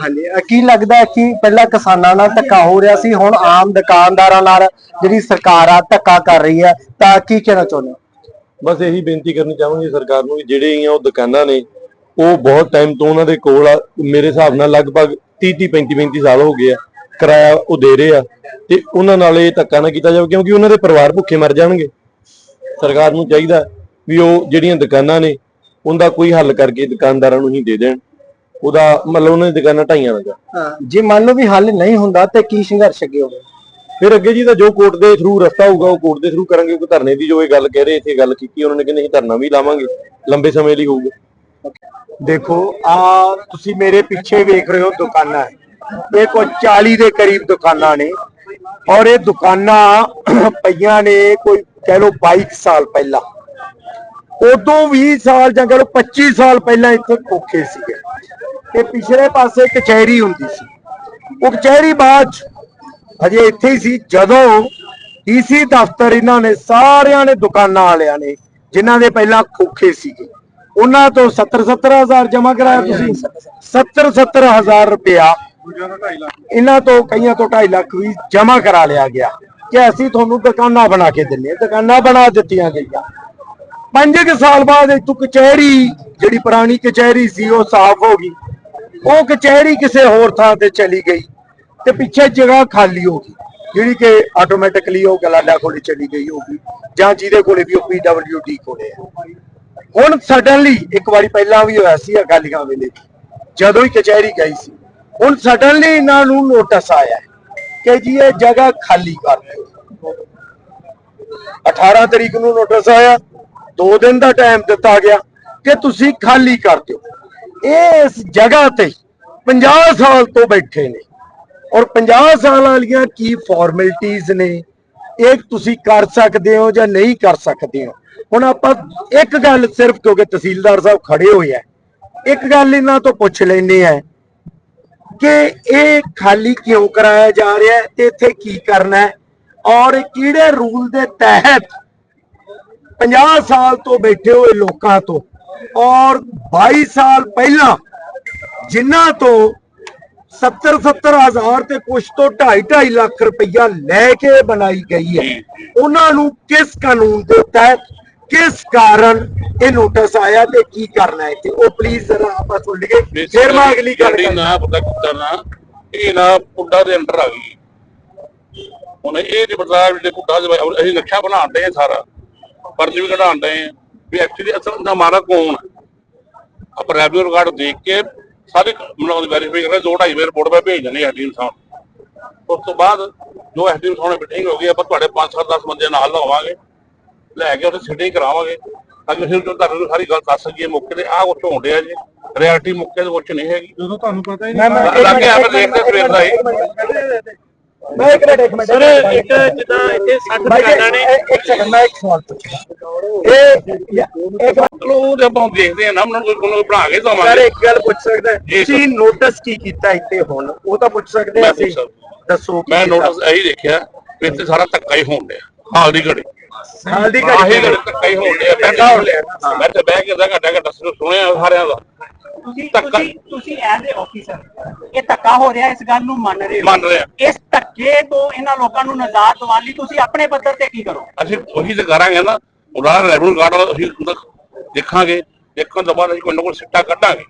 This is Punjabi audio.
ਹਾਂਜੀ ਅਹ ਕੀ ਲੱਗਦਾ ਹੈ ਕਿ ਪਹਿਲਾਂ ਕਿਸਾਨਾਂ ਨਾਲ ਧੱਕਾ ਹੋ ਰਿਹਾ ਸੀ, ਹੁਣ ਆਮ ਦੁਕਾਨਦਾਰਾਂ ਨਾਲ ਜਿਹੜੀ ਸਰਕਾਰ ਆ, ਧੱਕਾ ਕਰ ਰਹੀ ਹੈ, ਤਾਂ ਕੀ ਕਹਿਣਾ ਚਾਹੁੰਦੇ ਹੋ? ਬਸ ਇਹੀ ਬੇਨਤੀ ਕਰਨੀ ਚਾਹਾਂਗੇ ਸਰਕਾਰ ਨੂੰ ਵੀ ਜਿਹੜੇ ਆ ਉਹ ਦੁਕਾਨਾਂ ਨੇ, ਉਹ ਬਹੁਤ ਟਾਈਮ ਤੋਂ ਉਹਨਾਂ ਦੇ ਕੋਲ ਆ, ਮੇਰੇ ਹਿਸਾਬ ਨਾਲ ਲਗਭਗ 30 30 35 35 ਸਾਲ ਹੋ ਗਏ ਆ। ਕਿਰਾਇਆ ਉਹ ਦੇ ਰਹੇ ਆ ਤੇ ਉਹਨਾਂ ਨਾਲ ਇਹ ਧੱਕਾ ਨਾ ਕੀਤਾ ਜਾਵੇ ਕਿਉਂਕਿ ਉਹਨਾਂ ਦੇ ਪਰਿਵਾਰ ਭੁੱਖੇ ਮਰ ਜਾਣਗੇ। ਸਰਕਾਰ ਨੂੰ ਚਾਹੀਦਾ ਵੀ ਉਹ ਜਿਹੜੀਆਂ ਦੁਕਾਨਾਂ ਨੇ ਉਹਦਾ ਕੋਈ ਹੱਲ ਕਰਕੇ ਦੁਕਾਨਦਾਰਾਂ ਨੂੰ ਹੀ ਦੇ ਦੇਣ। ਉਹਦਾ ਮਤਲਬ ਉਹਨਾਂ ਦੀ ਦੁਕਾਨਾਂ ਢਾਈਆਂ ਨਾ ਜਾਣ ਜੇ ਮੰਨ ਲਓ ਵੀ ਹੱਲ ਨਹੀਂ ਹੁੰਦਾ ਤੇ ਕੀ ਸੰਘਰਸ਼ ਅੱਗੇ ਹੋਵੇ? ਫਿਰ ਅੱਗੇ ਜੀ ਤਾਂ ਜੋ ਕੋਰਟ ਦੇ ਥਰੂ ਰਸਤਾ ਹੋਊਗਾ ਉਹ ਕੋਰਟ ਦੇ ਥਰੂ ਕਰਾਂਗੇ ਕਿਉਂਕਿ ਧਰਨੇ ਦੀ ਜੋ ਇਹ ਗੱਲ ਕਹਿ ਰਹੇ ਇੱਥੇ ਗੱਲ ਕੀਤੀ ਉਹਨਾਂ ਨੇ ਕਿ ਨਹੀਂ ਧਰਨਾ ਵੀ ਲਾਵਾਂਗੇ ਲੰਬੇ ਸਮੇਂ ਲਈ ਹੋਊਗਾ। ਦੇਖੋ ਆ ਤੁਸੀਂ ਮੇਰੇ ਪਿੱਛੇ ਵੇਖ ਰਹੇ ਹੋ ਦੁਕਾਨਾਂ। ਇਹ ਕੋਈ 40 ਦੇ ਕਰੀਬ ਦੁਕਾਨਾਂ ਨੇ ਔਰ ਇਹ ਦੁਕਾਨਾਂ ਪਈਆਂ ਨੇ ਕੋਈ ਕਹਿ ਲਓ 22 ਸਾਲ ਪਹਿਲਾਂ। ਉਦੋਂ 20 ਸਾਲ ਜਾਂ ਕਹਿ ਲਓ 25 ਸਾਲ ਪਹਿਲਾਂ ਇੱਥੇ ਕੋਖੇ ਸੀਗੇ। ਤੇ ਪਿਛਲੇ ਪਾਸੇ ਕਚਹਿਰੀ ਹੁੰਦੀ ਸੀ। ਉਹ ਕਚਹਿਰੀ ਬਾਅਦ 'ਚ ਹਜੇ ਇੱਥੇ ਹੀ ਸੀ। ਜਦੋਂ ਡੀਸੀ ਦਫ਼ਤਰ ਇਹਨਾਂ ਨੇ ਸਾਰਿਆਂ ਨੇ ਦੁਕਾਨਾਂ ਵਾਲਿਆਂ ਨੇ, ਜਿਨ੍ਹਾਂ ਦੇ ਪਹਿਲਾਂ ਖੋਖੇ ਸੀਗੇ, ਉਹਨਾਂ ਤੋਂ 70 70000 ਜਮ੍ਹਾਂ ਕਰਾਇਆ ਤੁਸੀਂ? 70 70000 ਰੁਪਇਆ ਇਹਨਾਂ ਤੋਂ ਕਈਆਂ ਤੋਂ 2.5 ਲੱਖ ਵੀ ਜਮ੍ਹਾਂ ਕਰਾ ਲਿਆ ਗਿਆ ਕਿ ਅਸੀਂ ਤੁਹਾਨੂੰ ਦੁਕਾਨਾਂ ਬਣਾ ਕੇ ਦਿੰਨੇ ਹਾਂ। ਦੁਕਾਨਾਂ ਬਣਾ ਦਿੱਤੀਆਂ ਗਈਆਂ। ਪੰਜ ਕੁ ਸਾਲ ਬਾਅਦ ਇੱਥੋਂ ਕਚਹਿਰੀ, ਜਿਹੜੀ ਪੁਰਾਣੀ ਕਚਹਿਰੀ ਸੀ, ਉਹ ਸਾਫ਼ ਹੋ ਗਈ। ਉਹ ਕਚਹਿਰੀ ਕਿਸੇ ਹੋਰ ਥਾਂ ਤੇ ਚਲੀ ਗਈ ਤੇ ਪਿੱਛੇ ਜਗ੍ਹਾ ਖਾਲੀ ਹੋ ਗਈ। ਜਿਹੜੀ ਕਿ ਆਟੋਮੈਟਿਕਲੀ ਉਹ ਗਲਾਡਾ ਕੋਲੇ ਚਲੀ ਗਈ ਹੋਗੀ ਜਾਂ ਜਿਹਦੇ ਕੋਲੇ ਵੀ ਉਹ ਪੀਡਬਲਯੂਡੀ ਕੋਲੇ ਹੈ। ਹੁਣ ਸਡਨਲੀ ਇੱਕ ਵਾਰੀ ਪਹਿਲਾਂ ਵੀ ਹੋਇਆ ਸੀ ਅਕਾਲੀਆਂ ਵੇਲੇ ਜਦੋਂ ਹੀ ਕਚਹਿਰੀ ਗਈ ਸੀ ਹੁਣ ਸਡਨਲੀ ਇਹਨਾਂ ਨੂੰ ਨੋਟਿਸ ਆਇਆ ਕਿ ਜੀ ਇਹ ਜਗ੍ਹਾ ਖਾਲੀ ਕਰ ਦਿਓ। 18 ਤਰੀਕ ਨੂੰ ਨੋਟਿਸ ਆਇਆ 2 ਦਿਨ ਦਾ ਟਾਈਮ ਦਿੱਤਾ ਗਿਆ ਕਿ ਤੁਸੀਂ ਖਾਲੀ ਕਰ ਦਿਓ। ਇਹ ਇਸ ਜਗ੍ਹਾ ਤੇ 50 ਸਾਲ ਤੋਂ ਬੈਠੇ ਨੇ ਔਰ 50 ਸਾਲ ਵਾਲੀਆਂ ਕੀ ਫਾਰਮੈਲਿਟੀਆਂ ਨੇ? ਇਹ ਤੁਸੀਂ ਕਰ ਸਕਦੇ ਹੋ ਜਾਂ ਨਹੀਂ ਕਰ ਸਕਦੇ ਹੋ? ਹੁਣ ਆਪਾਂ ਇੱਕ ਗੱਲ ਸਿਰਫ ਕਿਉਂਕਿ ਤਹਿਸੀਲਦਾਰ ਸਾਹਿਬ ਖੜੇ ਹੋਏ ਆ, ਇੱਕ ਗੱਲ ਇਹਨਾਂ ਤੋਂ ਪੁੱਛ ਲੈਨੇ ਆ ਕਿ ਇਹ ਖਾਲੀ ਕਿਉਂ ਕਰਾਇਆ ਜਾ ਰਿਹਾ ਹੈ ਤੇ ਇੱਥੇ ਕੀ ਕਰਨਾ ਹੈ? ਔਰ ਕਿਹੜੇ ਰੂਲ ਦੇ ਤਹਿਤ 50 ਸਾਲ ਤੋਂ ਬੈਠੇ ਹੋਏ ਲੋਕਾਂ ਤੋਂ ਔਰ 22 ਸਾਲ ਪਹਿਲਾਂ ਜਿਨ੍ਹਾਂ ਤੋਂ 70 70 ਹਜ਼ਾਰ ਤੇ ਕੁਛ ਤੋਂ 2.5 2.5 ਲੱਖ ਰੁਪਈਆ ਲੈ ਕੇ ਬਣਾਈ ਗਈ ਹੈ, ਉਹਨਾਂ ਨੂੰ ਕਿਸ ਕਾਨੂੰਨ ਦੇ ਤਹਿਤ ਕਿਸ ਕਾਰਨ ਇਹ ਨੋਟਿਸ ਆਇਆ ਤੇ ਕੀ ਕਰਨਾ ਹੈ ਤੇ ਉਹ ਪਲੀਜ਼ ਜ਼ਰਾ ਆਪਾਂ ਸੁਣ ਲਈਏ। ਫਿਰ ਮੈਂ ਅਗਲੀ ਗੱਲ ਕਰਾਂਗਾ ਨਾ ਪਤਾ ਕਰਨਾ ਇਹ ਨਾ ਪੁੱਡਾ ਦੇ ਅੰਡਰ ਆ ਗਈ। ਹੁਣ ਇਹ ਜੇ ਬਤਾ ਜਿਹੜੇ ਪੁੱਡਾ ਦੇ ਅਸੀਂ ਨਕਸ਼ਾ ਬਣਾਉਂਦੇ ਆ ਸਾਰਾ। ਪਰਚੀ ਵੀ ਕਢਾਉਂਦੇ ਆ। ਵੀ ਐਕਚੁਅਲੀ ਅਸਲ ਦਾ ਮਾਰਾ ਕੌਣ ਹੈ ਆਪਾਂ ਰੈਵਨਿਊ ਰਿਕਾਰਡ ਦੇਖ ਕੇ ਸਾਰੇ ਮਨਾਉਂ ਦੀ ਵੈਰੀਫਾਈ ਕਰਦੇ ਦੋ ਢਾਈ ਵਾਰ ਰਿਪੋਰਟ ਮੈਂ ਭੇਜ ਦਿੰਦੇ ਐਸਡੀਐਮ ਸਾਹਿਬ ਉਸ ਤੋਂ ਬਾਅਦ ਜੋ ਐਸਡੀਐਮ ਸਾਹਿਬ ਨੇ ਮੀਟਿੰਗ ਹੋ ਗਈ ਆਪਾਂ ਤੁਹਾਡੇ 5 7 10 ਬੰਦੇ ਨਾਲ ਲਾਵਾਂਗੇ ਲੈ ਕੇ ਉੱਥੇ ਸਿਟਿੰਗ ਕਰਾਵਾਂਗੇ। ਤਾਂ ਕਿ ਅਸੀਂ ਤੁਹਾਨੂੰ ਸਾਰੀ ਗੱਲ ਦੱਸ ਸਕੀਏ ਮੌਕੇ ਤੇ। ਆਹ ਕੁਛ ਹੋਣ ਡਿਆ ਜੀ। ਰਿਐਲਿਟੀ ਮੌਕੇ ਦੇ ਵਿੱਚ ਨਹੀਂ ਹੈਗੀ। ਜਦੋਂ ਤੁਹਾਨੂੰ ਪਤਾ ਹੀ ਮੈਂ- ਲੱਗ ਗਿਆ ਫਿਰ ਦੇਖਦੇ ਸਵੇਰ ਦਾ ਹੀ ਮੈਂ ਇੱਕ ਮਿੰਟ ਇੱਕ ਮਿੰਟ। ਸਰ ਇੱਕ ਜਿੱਦਾਂ ਇੱਥੇ 60 ਭਾਈ ਜੀ, ਦੁਕਾਨਾਂ ਨੇ। ਇੱਕ- ਸੈਕਿੰਡ ਮੈਂ ਇੱਕ ਸਵਾਲ ਪੁੱਛਣਾ ਇਹ ਇੱਕ ਤੇ ਆਪਾਂ ਦੇਖਦੇ ਆ ਨਾ ਉਹਨਾਂ ਨੂੰ ਕੋਈ ਬਣਾ ਕੇ ਸਰ ਦਵਾਂਗੇ ਇੱਕ ਗੱਲ ਪੁੱਛ ਸਕਦਾ ਹੈ? ਜੀ, ਸਰ। ਤੁਸੀਂ ਨੋਟਿਸ ਕੀ ਕੀਤਾ ਇੱਥੇ ਹੁਣ? ਉਹ ਤਾਂ ਪੁੱਛ ਸਕਦੇ ਮੈਂ ਅਸੀਂ। ਦੱਸੋ? ਨੋਟਿਸ ਇਹੀ ਦੇਖਿਆ ਇੱਥੇ ਸਾਰਾ ਧੱਕਾ ਹੀ ਹੋਣ ਡਿਆ। ਹਾਲ ਦੀ ਘੜੀ। ਦੀ ਘੜੀ ਘੜੀ ਧੱਕਾ ਹੀ ਹੋਣ ਡਿਆ ਧੱਕਾ ਹੋ ਰਿਹਾ। ਮੈਂ ਤੇ ਬਹਿ ਕੇ ਅੱਧਾ ਘੰਟਾ ਘੰਟਾ ਸੁਣਿਆ ਸਾਰਿਆਂ ਦਾ। ਤੁਸੀਂ ਤੁਸੀਂ ਤੁਸੀਂ ਐਜ਼ ਅ ਆਫੀਸਰ ਇਹ ਧੱਕਾ ਹੋ ਰਿਹਾ ਇਸ ਗੱਲ ਨੂੰ ਮੰਨ ਰਹੇ ਹੋ? ਮੰਨ ਰਿਹਾ। ਇਸ ਧੱਕੇ ਤੋਂ ਇਹਨਾਂ ਲੋਕਾਂ ਨੂੰ ਨਜ਼ਾਤ ਦਿਵਾਉਣ ਲਈ ਤੁਸੀਂ ਆਪਣੇ ਪੱਧਰ ਤੇ ਕੀ ਕਰੋ ਅਸੀਂ ਉਹੀ ਤੇ ਕਰਾਂਗੇ ਨਾ ਉਹਦਾ ਰੈਵਨਿਊ ਕਾਰਡ ਅਸੀਂ ਦੇਖਾਂਗੇ। ਦੇਖਣ ਤੋਂ ਬਾਅਦ ਅਸੀਂ ਕੋਈ ਨਾ ਕੋਈ ਸਿੱਟਾ ਕੱਢਾਂਗੇ।